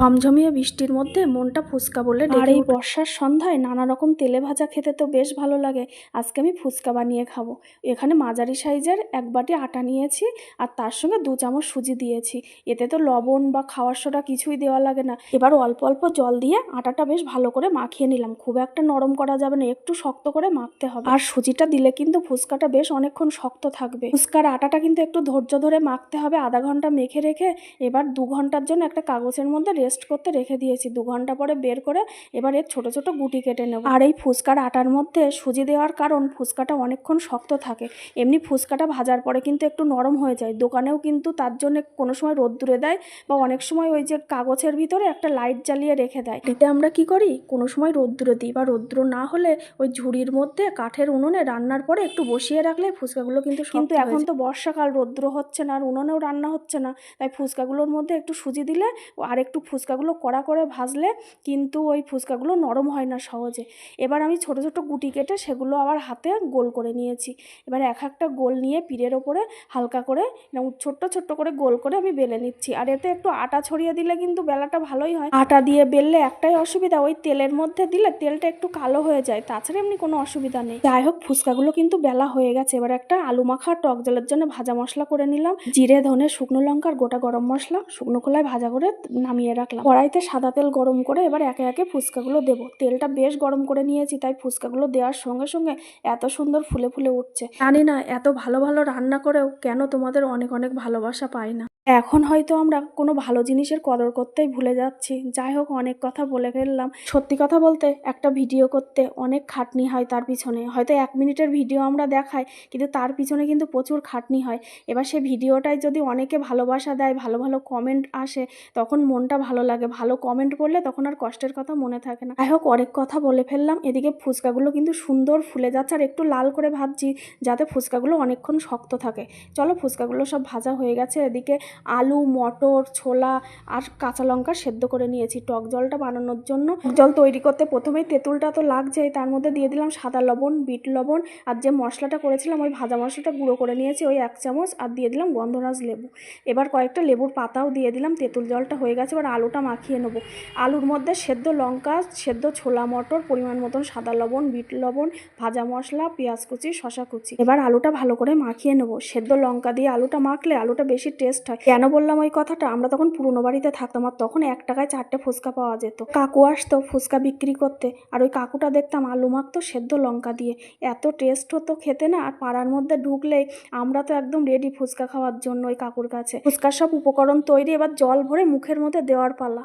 ঝমঝমিয়ে বৃষ্টির মধ্যে মনটা ফুচকা বলে আর এই বর্ষার সন্ধ্যায় নানা রকম তেলে ভাজা খেতে তো বেশ ভালো লাগে। আজকে আমি ফুচকা বানিয়ে খাব। এখানে মাঝারি সাইজের এক বাটি আটা নিয়েছি আর তার সঙ্গে দু চামচ সুজি দিয়েছি। এতে তো লবণ বা খাওয়ার সোডা কিছুই দেওয়া লাগে না। এবার অল্প অল্প জল দিয়ে আটাটা বেশ ভালো করে মাখিয়ে নিলাম। খুব একটা নরম করা যাবে না একটু শক্ত করে মাখতে হবে। আর সুজিটা দিলে কিন্তু ফুচকাটা বেশ অনেকক্ষণ শক্ত থাকবে। ফুচকার আটাটা কিন্তু একটু ধৈর্য ধরে মাখতে হবে আধা ঘণ্টা মেখে রেখে এবার দু ঘণ্টার জন্য একটা কাগজের মধ্যে রেস্ট করতে রেখে দিয়েছি। দু ঘণ্টা পরে বের করে এবার এর ছোট ছোট গুটি কেটে নেব। আর এই ফুচকার আটার মধ্যে সুজি দেওয়ার কারণ ফুচকাটা অনেকক্ষণ শক্ত থাকে। এমনি ফুচকাটা ভাজার পরে কিন্তু একটু নরম হয়ে যায়। দোকানেও কিন্তু তার জন্য কোনো সময় রোদ্দুরে দেয় বা অনেক সময় ওই যে কাগজের ভিতরে একটা লাইট জ্বালিয়ে রেখে দেয়। এতে আমরা কি করি? কোনো সময় রোদ্দুরে দিই বা রোদ্দুর না হলে ওই ঝুড়ির মধ্যে কাঠের উনুনে রান্নার পরে একটু বসিয়ে রাখলে ফুচকাগুলো কিন্তু কিন্তু এখন তো বর্ষাকাল রোদ্দুর হচ্ছে না আর উনুনেও রান্না হচ্ছে না। তাই ফুচকাগুলোর মধ্যে একটু সুজি দিলে আর একটু ফুচকাগুলো কড়া করে ভাজলে কিন্তু ওই ফুচকাগুলো নরম হয় না সহজে। এবার আমি ছোট ছোট গুটি কেটে সেগুলো আবার হাতে গোল করে নিয়েছি। এবার এক একটা গোল নিয়ে পিঠের ওপরে হালকা করে ছোট্ট ছোট্ট করে গোল করে আমি বেলে নিচ্ছি। আর এতে একটু আটা ছড়িয়ে দিলে কিন্তু বেলাটা ভালোই হয়। আটা দিয়ে বেললে একটাই অসুবিধা, ওই তেলের মধ্যে দিলে তেলটা একটু কালো হয়ে যায়, তাছাড়া এমনি কোনো অসুবিধা নেই। যাই হোক, ফুচকাগুলো কিন্তু বেলা হয়ে গেছে। এবার একটা আলু মাখা টক জলের জন্য ভাজা মশলা করে নিলাম। জিরে, ধনে, শুকনো লঙ্কার গোটা গরম মশলা। শুকনো খোলায় ভাজা করে নামিয়ে রাখলাম। কড়াইতে সাদা তেল গরম করে এবার একে একে ফুচকাগুলো দেবো। তেলটা বেশ গরম করে নিয়েছি, তাই ফুচকাগুলো দেওয়ার সঙ্গে সঙ্গে এত সুন্দর ফুলে ফুলে উঠছে। জানি না, এত ভালো ভালো রান্না করেও কেন তোমাদের অনেক অনেক ভালোবাসা পাই না। এখন হয়তো আমরা কোনো ভালো জিনিসের কদর করতেই ভুলে যাচ্ছি। যাই হোক, অনেক কথা বলে ফেললাম। সত্যি কথা বলতে, একটা ভিডিও করতে অনেক খাটনি হয় তার পিছনে। হয়তো এক মিনিটের ভিডিও আমরা দেখাই, কিন্তু তার পিছনে কিন্তু প্রচুর খাটনি হয়। এবার সে ভিডিওটায় যদি অনেকে ভালোবাসা দেয়, ভালো ভালো কমেন্ট আসে, তখন মনটা ভালো লাগে। ভালো কমেন্ট করলে তখন আর কষ্টের কথা মনে থাকে না। যাই হোক, অনেক কথা বলে ফেললাম। এদিকে ফুচকাগুলো কিন্তু সুন্দর ফুলে যাচ্ছে আর একটু লাল করে ভাজছি, যাতে ফুচকাগুলো অনেকক্ষণ শক্ত থাকে। চলো, ফুচকাগুলো সব ভাজা হয়ে গেছে। এদিকে আলু, মটর, ছোলা আর কাঁচা লঙ্কা সেদ্ধ করে নিয়েছি। টক জলটা বানানোর জন্য জল তৈরি করতে প্রথমেই তেঁতুলটা তো লাগছেই, তার মধ্যে দিয়ে দিলাম সাদা লবণ, বিট লবণ আর যে মশলাটা করেছিলাম ওই ভাজা মশলাটা গুঁড়ো করে নিয়েছি ওই এক চামচ আর দিয়ে দিলাম গন্ধরাজ লেবু। এবার কয়েকটা লেবুর পাতাও দিয়ে দিলাম, তেঁতুল জলটা হয়ে গেছে, এবার আলুটা মাখিয়ে নেব। আলুর মধ্যে সেদ্ধ লঙ্কা, সেদ্ধ ছোলা, মটর, পরিমাণ মতন সাদা লবণ, বিট লবণ, ভাজা মশলা, পেঁয়াজ কুচি শশা কুচি। এবার আলুটা ভালো করে মাখিয়ে নেব। সেদ্ধ লঙ্কা দিয়ে আলুটা মাখলে আলুটা বেশি টেস্ট হয়। কেন বললাম ওই কথাটা? আমরা তখন পুরনো বাড়িতে থাকতাম আর তখন এক টাকায় চারটে ফুচকা পাওয়া যেত। কাকু আসতো ফুচকা বিক্রি করতে আর ওই কাকুটা দেখতাম আলু মাখতো সেদ্ধ লঙ্কা দিয়ে। এত টেস্ট হতো খেতে না আর পাড়ার মধ্যে ঢুকলেই আমরা তো একদম রেডি ফুচকা খাওয়ার জন্য ওই কাকুর কাছে। ফুচকার সব উপকরণ তৈরি এবার জল ভরে মুখের মধ্যে দেওয়ার পালা।